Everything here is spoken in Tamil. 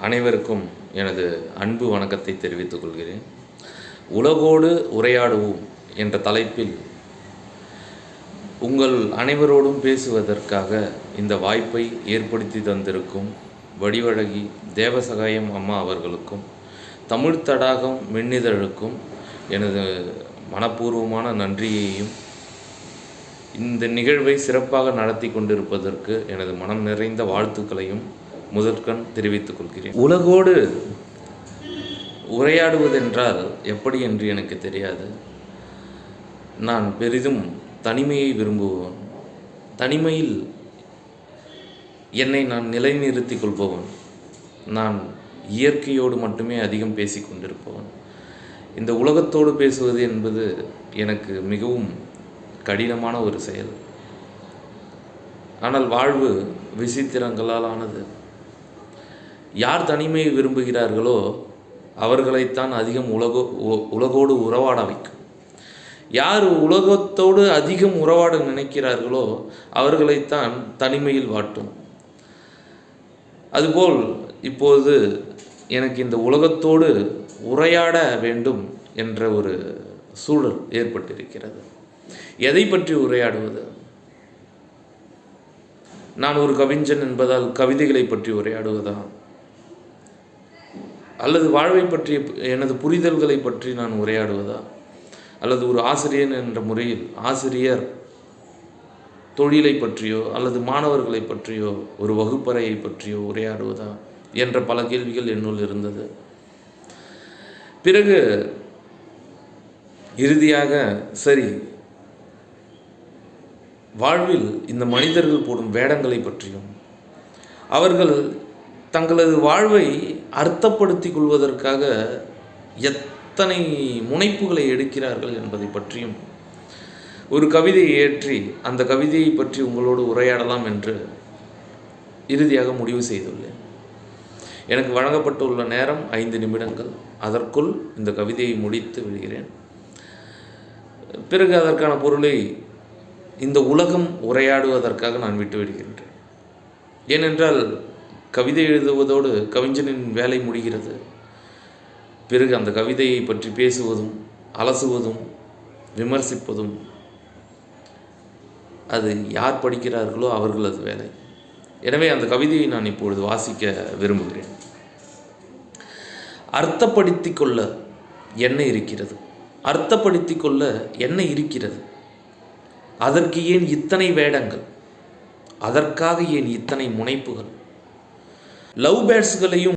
அனைவருக்கும் எனது அன்பு வணக்கத்தை தெரிவித்துக் கொள்கிறேன். உலகோடு உரையாடுவோம் என்ற தலைப்பில் உங்கள் அனைவரோடும் பேசுவதற்காக இந்த வாய்ப்பை ஏற்படுத்தி தந்திருக்கும் வடிவழகி தேவசகாயம் அம்மா அவர்களுக்கும் தமிழ் தடாகம் மின்னிதழுக்கும் எனது மனப்பூர்வமான நன்றியையும் இந்த நிகழ்வை சிறப்பாக நடத்தி கொண்டிருப்பதற்கு எனது மனம் நிறைந்த வாழ்த்துக்களையும் முதற்கண் தெரிவித்துக் கொள்கிறேன். உலகோடு உரையாடுவதென்றால் எப்படி என்று எனக்கு தெரியாது. நான் பெரிதும் தனிமையை விரும்புபவன். தனிமையில் என்னை நான் நிலைநிறுத்திக் கொள்பவன். நான் இயற்கையோடு மட்டுமே அதிகம் பேசிக் கொண்டிருப்பவன். இந்த உலகத்தோடு பேசுவது என்பது எனக்கு மிகவும் கடினமான ஒரு செயல். ஆனால் வாழ்வு விசித்திரங்களால் ஆனது யார் தனிமையை விரும்புகிறார்களோ அவர்களைத்தான் அதிகம் உலகோ உ- உலகோடு உறவாட வைக்கும். யார் உலகத்தோடு அதிகம் உறவாட நினைக்கிறார்களோ அவர்களைத்தான் தனிமையில் வாட்டும். அதுபோல் இப்போது எனக்கு இந்த உலகத்தோடு உரையாட வேண்டும் என்ற ஒரு சூழல் ஏற்பட்டிருக்கிறது. எதை பற்றி உரையாடுவது? நான் ஒரு கவிஞன் என்பதால் கவிதைகளை பற்றி உரையாடுவதா? அல்லது வாழ்வை பற்றிய எனது புரிதல்களை பற்றி நான் உரையாடுவதா? அல்லது ஒரு ஆசிரியன் என்ற முறையில் ஆசிரியர் தொழிலை பற்றியோ அல்லது மாணவர்களை பற்றியோ ஒரு வகுப்பறையை பற்றியோ உரையாடுவதா? என்ற பல கேள்விகள் என்னுள் இருந்தது. பிறகு இறுதியாக சரி வாழ்வில் இந்த மனிதர்கள் போடும் வேடங்களை பற்றியும் அவர்கள் தங்களது வாழ்வை அர்த்தப்படுத்திக் கொள்வதற்காக எத்தனை முனைப்புகளை எடுக்கிறார்கள் என்பதை பற்றியும் ஒரு கவிதையை ஏற்றி அந்த கவிதையை பற்றி உங்களோடு உரையாடலாம் என்று இறுதியாக முடிவு செய்துள்ளேன். எனக்கு வழங்கப்பட்டுள்ள நேரம் ஐந்து நிமிடங்கள். அதற்குள் இந்த கவிதையை முடித்து விடுகிறேன். பிறகு அதற்கான பொருளை இந்த உலகம் உரையாடுவதற்காக நான் விட்டு விடுகின்றேன். ஏனென்றால் கவிதை எழுதுவதோடு கவிஞனின் வேலை முடிகிறது. பிறகு அந்த கவிதையை பற்றி பேசுவதும் அலசுவதும் விமர்சிப்பதும் அது யார் படிக்கிறார்களோ அவர்களது வேலை. எனவே அந்த கவிதையை நான் இப்பொழுது வாசிக்க விரும்புகிறேன். அர்த்தப்படுத்தி கொள்ள என்ன இருக்கிறது? அர்த்தப்படுத்தி கொள்ள என்ன இருக்கிறது? அதற்கு ஏன் இத்தனை வேடங்கள்? அதற்காக ஏன் இத்தனை முனைப்புகள்? லவ் பேர்ட்ஸ்களையும்